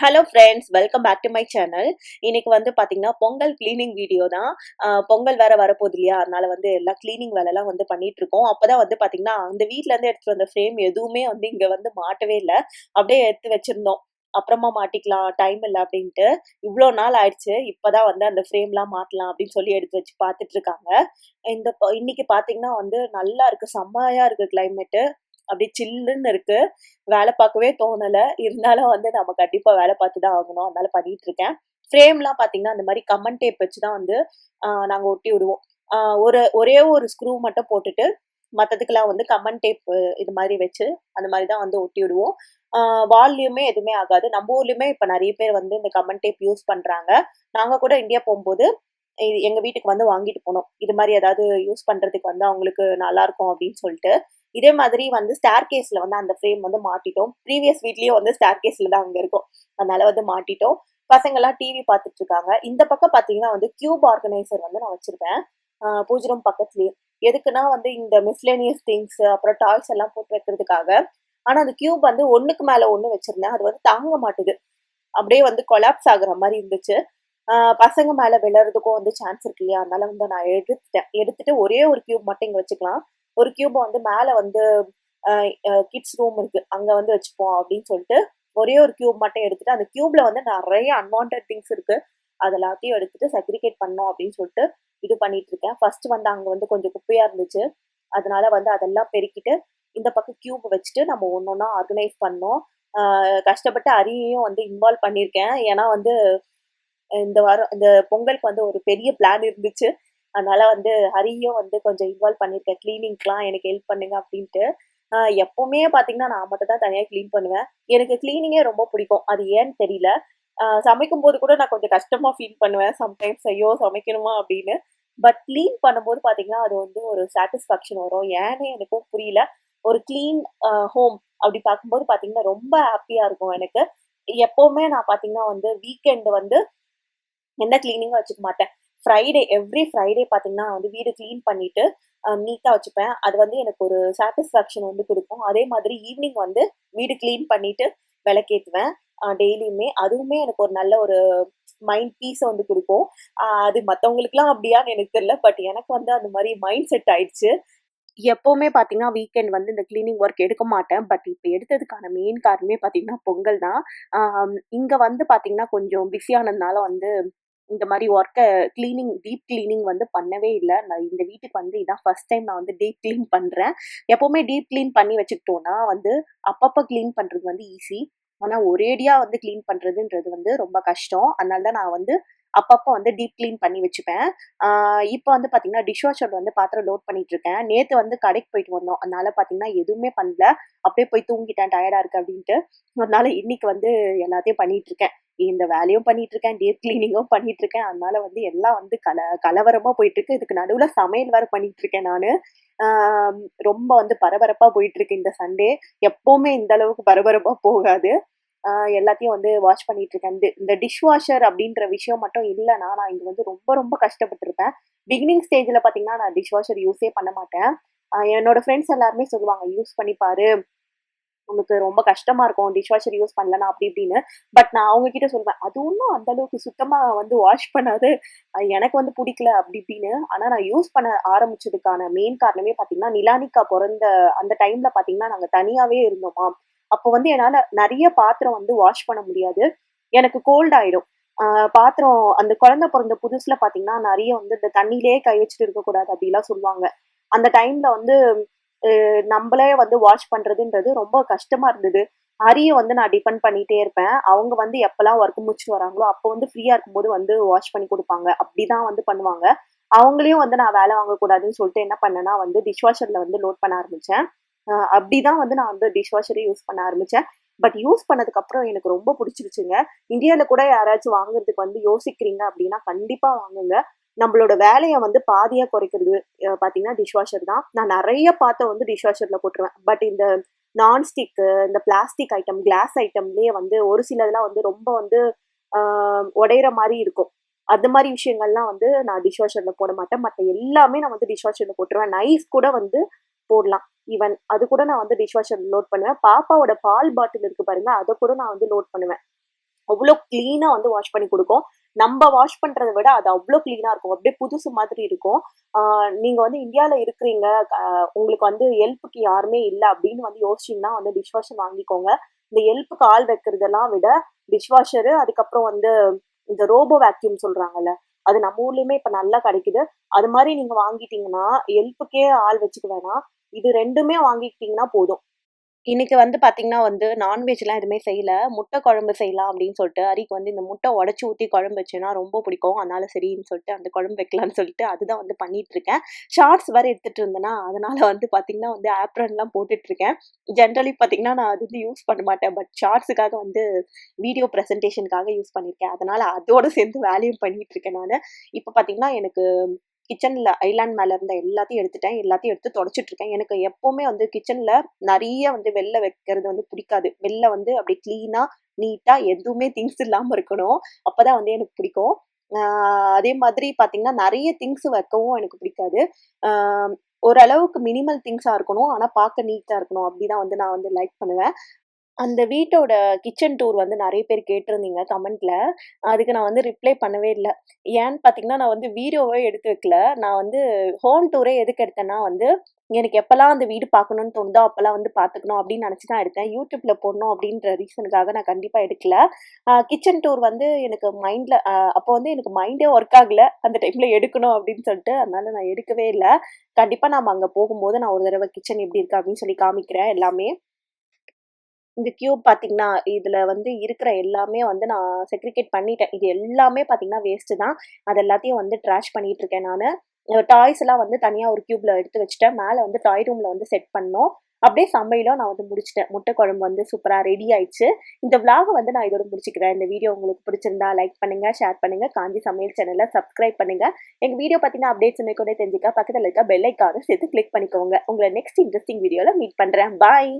Hello friends welcome back to my channel இன்னைக்கு வந்து பார்த்தீங்கன்னா பொங்கல் கிளீனிங் வீடியோ தான். பொங்கல் வேற வரப்போகுது இல்லையா? அதனால வந்து எல்லா கிளீனிங் வேலைலாம் வந்து பண்ணிட்டு இருக்கோம் அப்போதான் வந்து பார்த்தீங்கன்னா அந்த வீட்டிலேருந்து எடுத்துகிட்டு வந்த ஃப்ரேம் எதுவுமே வந்து இங்கே வந்து மாட்டவே இல்லை. அப்படியே எடுத்து வச்சிருந்தோம். அப்புறமா மாட்டிக்கலாம் டைம் இல்லை அப்படின்ட்டு. இவ்வளோ நாள் ஆயிடுச்சு. இப்போதான் வந்து அந்த ஃப்ரேம்லாம் மாட்டலாம் அப்படின்னு சொல்லி எடுத்து வச்சு பார்த்துட்டு இருக்காங்க இந்த இன்னைக்கு பார்த்தீங்கன்னா வந்து நல்லா இருக்கு. செம்மையா இருக்கு கிளைமேட்டு அப்படியே சில்லுன்னு இருக்கு. வேலை பார்க்கவே தோணல. இருந்தாலும் வந்து நம்ம கண்டிப்பா வேலை பார்த்து தான் ஆகணும். அதனால பண்ணிட்டு இருக்கேன். ஃப்ரேம்லாம் பாத்தீங்கன்னா அந்த மாதிரி கமன் டேப் வச்சு தான் வந்து நாங்கள் நாங்க ஒட்டி விடுவோம். ஒரு ஒரே ஒரு ஸ்க்ரூ மட்டும் போட்டுட்டு மற்றதுக்கெல்லாம் வந்து கமன் டேப் இது மாதிரி வச்சு அந்த மாதிரி தான் வந்து ஒட்டி விடுவோம். வால்யூமே எதுவுமே ஆகாது. நம்ம ஊர்லயுமே இப்ப நிறைய பேர் வந்து இந்த கமன் டேப் யூஸ் பண்றாங்க. நாங்க கூட இந்தியா போகும்போது இது எங்க வீட்டுக்கு வந்து வாங்கிட்டு போனோம். இது மாதிரி ஏதாவது யூஸ் பண்றதுக்கு வந்து அவங்களுக்கு நல்லா இருக்கும் அப்படின்னு சொல்லிட்டு. இதே மாதிரி வந்து ஸ்டார் கேஸ்ல வந்து அந்த ஃப்ரேம் வந்து மாட்டிட்டோம். ப்ரீவியஸ் வீட்லயும் வந்து ஸ்டார் கேஸ்ல தான் அங்க இருக்கும். அதனால வந்து மாட்டிட்டோம். பசங்க எல்லாம் டிவி பார்த்துட்டு இருக்காங்க. இந்த பக்கம் பாத்தீங்கன்னா வந்து கியூப் ஆர்கனைசர் வந்து நான் வச்சிருப்பேன். ஆஹ் பூஜை ரூம் எதுக்குன்னா வந்து இந்த மிஸ்லேனியஸ் திங்ஸ் அப்புறம் டாய்ஸ் எல்லாம் போட்டு வைக்கிறதுக்காக. ஆனா அந்த கியூப் வந்து ஒண்ணுக்கு மேல ஒண்ணு வச்சிருந்தேன். அது வந்து தாங்க மாட்டுது. அப்படியே வந்து கொலாப்ஸ் ஆகுற மாதிரி இருந்துச்சு. பசங்க மேலே விழுறதுக்கும் வந்து சான்ஸ் இருக்கு இல்லையா? அதனால வந்து நான் எடுத்துட்டேன். எடுத்துட்டு ஒரே ஒரு கியூப் மட்டும் இங்கே வச்சுக்கலாம். ஒரு கியூபை வந்து மேலே வந்து கிட்ஸ் ரூம் இருக்கு. அங்கே வந்து வச்சுப்போம் அப்படின்னு சொல்லிட்டு ஒரே ஒரு கியூப் மட்டும் எடுத்துட்டு அந்த கியூப்ல வந்து நிறைய அன்வான்ட் திங்ஸ் இருக்கு. அது எல்லாத்தையும் எடுத்துட்டு செக்ரிகேட் பண்ணோம் அப்படின்னு சொல்லிட்டு இது பண்ணிட்டு இருக்கேன். ஃபர்ஸ்ட் வந்து அங்கே வந்து கொஞ்சம் குப்பையா இருந்துச்சு. அதனால வந்து அதெல்லாம் பெருக்கிட்டு இந்த பக்கம் கியூப் வச்சுட்டு நம்ம ஒன்று ஒன்றா ஆர்கனைஸ் பண்ணோம் கஷ்டப்பட்டு அரியையும் வந்து இன்வால்வ் பண்ணியிருக்கேன். ஏன்னா வந்து இந்த வாரம் இந்த பொங்கலுக்கு வந்து ஒரு பெரிய பிளான் இருந்துச்சு. அதனால வந்து ஹரியும் வந்து கொஞ்சம் இன்வால்வ் பண்ணியிருக்கேன் கிளீனிங்க்கெலாம் எனக்கு ஹெல்ப் பண்ணுங்க அப்படின்ட்டு. எப்போவுமே எப்பவுமே பார்த்தீங்கன்னா நான் மட்டும் தான் தனியாக க்ளீன் பண்ணுவேன். எனக்கு க்ளீனிங்கே ரொம்ப பிடிக்கும். அது ஏன்னு தெரியல. சமைக்கும் போது கூட நான் கொஞ்சம் கஷ்டமாக ஃபீல் பண்ணுவேன். சம்டைம்ஸ் ஐயோ சமைக்கணுமா அப்படின்னு. பட் க்ளீன் பண்ணும்போது பார்த்தீங்கன்னா அது வந்து ஒரு சாட்டிஸ்ஃபேக்ஷன் வரும். ஏன்னு எனக்கும் புரியல. ஒரு க்ளீன் ஹோம் அப்படி பார்க்கும்போது பார்த்தீங்கன்னா ரொம்ப ஹாப்பியாக இருக்கும் எனக்கு. எப்போவுமே நான் பார்த்தீங்கன்னா வந்து வீக்கெண்டு வந்து எந்த கிளீனிங்கும் வச்சுக்க மாட்டேன். ஃப்ரைடே எவ்ரி ஃப்ரைடே பார்த்தீங்கன்னா வந்து வீடு க்ளீன் பண்ணிட்டு நீட்டாக வச்சுப்பேன். அது வந்து எனக்கு ஒரு சாட்டிஸ்ஃபேக்ஷன் வந்து கொடுக்கும். அதே மாதிரி ஈவினிங் வந்து வீடு க்ளீன் பண்ணிட்டு விளக்கேற்றுவேன் டெய்லியுமே அதுவுமே எனக்கு ஒரு நல்ல ஒரு மைண்ட் பீஸை வந்து கொடுக்கும். அது மற்றவங்களுக்குலாம் அப்படியான்னு எனக்கு தெரியல பட் எனக்கு வந்து அந்த மாதிரி மைண்ட் செட் ஆயிடுச்சு. எப்போவுமே பார்த்தீங்கன்னா வீக்கெண்ட் வந்து இந்த கிளீனிங் ஒர்க் எடுக்க மாட்டேன். பட் இப்போ எடுத்ததுக்கான மெயின் காரணமே பார்த்தீங்கன்னா பொங்கல் தான். இங்கே வந்து பார்த்தீங்கன்னா கொஞ்சம் பிஸியானதுனால வந்து இந்த மாதிரி ஒர்க்கை க்ளீனிங் டீப் கிளீனிங் வந்து பண்ணவே இல்லை. நான் இந்த வீட்டுக்கு வந்து இதான் ஃபர்ஸ்ட் டைம் நான் வந்து டீப் க்ளீன் பண்ணுறேன் எப்போவுமே டீப் க்ளீன் பண்ணி வச்சுக்கிட்டோன்னா வந்து அப்பப்போ க்ளீன் பண்ணுறது வந்து ஈஸி ஆனால் ஒரேடியாக வந்து க்ளீன் பண்ணுறதுன்றது வந்து ரொம்ப கஷ்டம். அதனால தான் நான் வந்து அப்பப்போ வந்து டீப் க்ளீன் பண்ணி வச்சுப்பேன். இப்போ வந்து பார்த்தீங்கன்னா டிஷ் வாஷர் வந்து பாத்திரம் லோட் பண்ணிட்டு இருக்கேன். நேற்று வந்து கடைக்கு போயிட்டு வந்தோம். அதனால பார்த்தீங்கன்னா எதுவுமே பண்ணல. அப்படியே போய் தூங்கிட்டேன். டயர்டாக இருக்கு அப்படின்ட்டு. அதனால இன்னைக்கு வந்து எல்லாத்தையும் பண்ணிட்டு இருக்கேன். இந்த வேலையும் பண்ணிட்டு இருக்கேன் டீப் கிளீனிங்கும் பண்ணிட்டு இருக்கேன் அதனால வந்து எல்லாம் வந்து கல கலவரமா போயிட்டு இருக்கு இதுக்கு நடுவுல சமையல் வேற பண்ணிட்டு இருக்கேன் நானு ரொம்ப வந்து பரபரப்பா போயிட்டு இருக்கு இந்த சண்டே எப்பவுமே இந்த அளவுக்கு பரபரப்பா போகாது. எல்லாத்தையும் வந்து வாஷ் பண்ணிட்டு இருக்கேன் இந்த- இந்த டிஷ் வாஷர் அப்படின்ற விஷயம் மட்டும் இல்லைனா நான் இங்க வந்து ரொம்ப ரொம்ப கஷ்டப்பட்டிருப்பேன். பிகினிங் ஸ்டேஜ்ல பாத்தீங்கன்னா நான் டிஷ் வாஷர் யூஸே பண்ண மாட்டேன். என்னோட ஃப்ரெண்ட்ஸ் எல்லாருமே சொல்லுவாங்க யூஸ் பண்ணி பாரு. உனக்கு ரொம்ப கஷ்டமா இருக்கும். டிஷ் வாஷர் யூஸ் பண்ணலனா அப்படி இப்படின்னு. பட் நான் அவங்க கிட்ட சொல்வேன் அது ஒன்றும் அந்த அளவுக்கு சுத்தமா வந்து வாஷ் பண்ணாது. எனக்கு வந்து பிடிக்கல. அப்படி இப்படின்னு. ஆனா நான் யூஸ் பண்ண ஆரம்பிச்சதுக்கான மெயின் காரணமே பாத்தீங்கன்னா நிலானிக்கா பிறந்த அந்த டைம்ல பாத்தீங்கன்னா நாங்க தனியாவே இருந்தோமா? அப்போ வந்து என்னால நிறைய பாத்திரம் வந்து வாஷ் பண்ண முடியாது. எனக்கு கோல்ட் ஆயிடும். பாத்திரம் அந்த குழந்தை பிறந்த புதுசுல பாத்தீங்கன்னா நிறைய வந்து இந்த தண்ணியிலே கை வச்சுட்டு இருக்கக்கூடாது அப்படிலாம் சொல்லுவாங்க. அந்த டைம்ல வந்து நம்மளே வந்து வாஷ் பண்றதுன்றது ரொம்ப கஷ்டமா இருந்தது. அரிய வந்து நான் டிபெண்ட் பண்ணிட்டே இருப்பேன். அவங்க வந்து எப்பெல்லாம் ஒர்க் முடிச்சுட்டு வராங்களோ அப்போ வந்து ஃப்ரீயா இருக்கும்போது வந்து வாஷ் பண்ணி கொடுப்பாங்க. அப்படிதான் வந்து பண்ணுவாங்க. அவங்களையும் வந்து நான் வேலை வாங்கக்கூடாதுன்னு சொல்லிட்டு என்ன பண்ணேன்னா வந்து டிஷ்வாஷர்ல வந்து லோட் பண்ண ஆரம்பிச்சேன். அப்படி அப்படிதான் வந்து நான் வந்து டிஷ் வாஷரே யூஸ் பண்ண ஆரம்பிச்சேன். பட் யூஸ் பண்ணதுக்கு அப்புறம் எனக்கு ரொம்ப பிடிச்சிருச்சுங்க. இந்தியாவில் கூட யாராச்சும் வாங்குறதுக்கு வந்து யோசிக்கிறீங்க அப்படின்னா கண்டிப்பா வாங்குங்க. நம்மளோட வேலையை வந்து பாதியா குறைக்கிறது பார்த்தீங்கன்னா பாத்தீங்கன்னா டிஷ் வாஷர் தான். நான் நிறைய பாத்திரம் வந்து டிஷ் வாஷர்ல போட்டுருவேன். பட் இந்த நான்ஸ்டிக்கு இந்த பிளாஸ்டிக் ஐட்டம் கிளாஸ் ஐட்டம்லயே வந்து ஒரு சிலதெல்லாம் வந்து ரொம்ப வந்து உடையிற மாதிரி இருக்கும். அது மாதிரி விஷயங்கள்லாம் வந்து நான் டிஷ் வாஷர்ல போட மாட்டேன். மற்ற எல்லாமே நான் வந்து டிஷ் வாஷர்ல போட்டுருவேன். நைஃப் கூட வந்து போடலாம். ஈவன் அது கூட நான் வந்து டிஷ் வாஷர் லோட் பண்ணுவேன். பாப்பாவோட பால் பாட்டில் இருக்கு பாருங்க அதை கூட நான் வந்து லோட் பண்ணுவேன். அவ்வளோ க்ளீனாக வந்து வாஷ் பண்ணி கொடுக்கும். நம்ம வாஷ் பண்றதை விட அது அவ்வளோ கிளீனா இருக்கும். அப்படியே புதுசு மாதிரி இருக்கும். நீங்க வந்து இந்தியாவில் இருக்கிறீங்க, உங்களுக்கு வந்து ஹெல்ப்புக்கு யாருமே இல்லை அப்படின்னு வந்து யோசிச்சீங்கன்னா வந்து டிஷ் வாஷர் வாங்கிக்கோங்க. இந்த ஹெல்ப்புக்கு ஆள் வைக்கிறதெல்லாம் விட டிஷ் வாஷரு, அதுக்கப்புறம் வந்து இந்த ரோபோ வேக்யூம் சொல்றாங்கல்ல, அது நம்ம ஊர்லயுமே இப்ப நல்லா கிடைக்குது. அது மாதிரி நீங்க வாங்கிட்டீங்கன்னா, ஹெல்ப்புக்கே ஆள் வச்சுக்க வேணாம். இது ரெண்டுமே வாங்கிக்கிட்டீங்கன்னா போதும். இன்னைக்கு வந்து பார்த்தீங்கன்னா வந்து நான்வெஜ்லாம் எதுவுமே செய்யல. முட்டை குழம்பு செய்யலாம் அப்படின்னு சொல்லிட்டு, அரிக்கு வந்து இந்த முட்டை உடச்சி ஊற்றி குழம்பு வச்சேன்னா ரொம்ப பிடிக்கும். அதனால சரின்னு சொல்லிட்டு அந்த குழம்பு வைக்கலான்னு சொல்லிட்டு அதுதான் வந்து பண்ணிட்டுருக்கேன். ஷார்ட்ஸ் வேறு எடுத்துட்டு இருந்தேன்னா அதனால வந்து பார்த்தீங்கன்னா வந்து ஆப்ரன்லாம் போட்டுட்டு இருக்கேன் ஜென்ரலி பார்த்தீங்கன்னா, நான் அது வந்து யூஸ் பண்ண மாட்டேன். பட் ஷார்ட்ஸுக்காக வந்து வீடியோ ப்ரெசன்டேஷனுக்காக யூஸ் பண்ணியிருக்கேன். அதனால அதோட சேர்ந்து வேலையும் பண்ணிட்டுருக்கேன் நான் இப்போ பார்த்தீங்கன்னா, எனக்கு கிச்சனில் ஐலேண்ட் மேலே இருந்த எல்லாத்தையும் எடுத்துட்டேன். எல்லாத்தையும் எடுத்து தொடச்சுட்டுருக்கேன். எனக்கு எப்போவுமே வந்து கிச்சனில் நிறைய வந்து வெளில வைக்கிறது வந்து பிடிக்காது. வெளில வந்து அப்படியே க்ளீனாக நீட்டாக எதுவுமே திங்ஸ் இல்லாமல் இருக்கணும். அப்போ தான் வந்து எனக்கு பிடிக்கும். அதே மாதிரி பார்த்தீங்கன்னா, நிறைய திங்ஸ் வைக்கவும் எனக்கு பிடிக்காது. ஓரளவுக்கு மினிமல் திங்ஸாக இருக்கணும். ஆனால் பார்க்க நீட்டாக இருக்கணும். அப்படி தான் வந்து நான் வந்து லைக் பண்ணுவேன். அந்த வீட்டோட கிச்சன் டூர் வந்து நிறைய பேர் கேட்டிருந்தீங்க கமெண்ட்ல. அதுக்கு நான் வந்து ரிப்ளை பண்ணவே இல்லை ஏன்னு பார்த்தீங்கன்னா, நான் வந்து வீடியோவே எடுத்து வைக்கல. நான் வந்து ஹோம் டூரே எதுக்கு எடுத்தேன்னா வந்து, எனக்கு எப்போல்லாம் அந்த வீடு பார்க்கணும்னு தோணுதோ, அப்போல்லாம் வந்து பார்த்துக்கணும் அப்படின்னு நினச்சி தான் எடுத்தேன். யூடியூப்பில் போடணும் அப்படின்ற ரீசனுக்காக நான் கண்டிப்பாக எடுக்கல. கிச்சன் டூர் வந்து எனக்கு மைண்டில் அப்போ வந்து எனக்கு மைண்டே ஒர்க் ஆகல. அந்த டைமில் எடுக்கணும் அப்படின்னு சொல்லிட்டு, அதனால் நான் எடுக்கவே இல்லை கண்டிப்பாக நம்ம அங்கே போகும்போது நான் ஒரு தடவை கிச்சன் எப்படி இருக்கு அப்படின்னு சொல்லி காமிக்கிறேன் எல்லாமே. இந்த கியூப் பார்த்தீங்கன்னா, இதில் வந்து இருக்கிற எல்லாமே வந்து நான் செக்ரிகேட் பண்ணிட்டேன். இது எல்லாமே பார்த்தீங்கன்னா வேஸ்ட்டு தான். அது எல்லாத்தையும் வந்து ட்ராஷ் பண்ணிட்டுருக்கேன் நான் டாய்ஸ் எல்லாம் வந்து தனியாக ஒரு கியூப்ல எடுத்து வச்சுட்டேன். மேலே வந்து டாய் ரூம்ல வந்து செட் பண்ணோம். அப்படியே சமையலும் நான் வந்து முடிச்சிட்டேன் முட்டை குழம்பு வந்து சூப்பராக ரெடி ஆயிடுச்சு. இந்த விளாக வந்து நான் இதோட முடிச்சுக்கிறேன். இந்த வீடியோ உங்களுக்கு பிடிச்சிருந்தா லைக் பண்ணுங்க, ஷேர் பண்ணுங்க. காஞ்சி சமையல் சேனலை சப்ஸ்கிரைப் பண்ணுங்க. எங்க வீடியோ பார்த்தீங்கன்னா அப்டேட்ஸ் கொண்டே தெரிஞ்சுக்க பக்கத்தில் இருக்க பெல் சேர்த்து கிளிக் பண்ணிக்கோங்க. உங்களை நெக்ஸ்ட் இன்ட்ரெஸ்டிங் வீடியோவில் மீட் பண்ணுறேன் பாய்.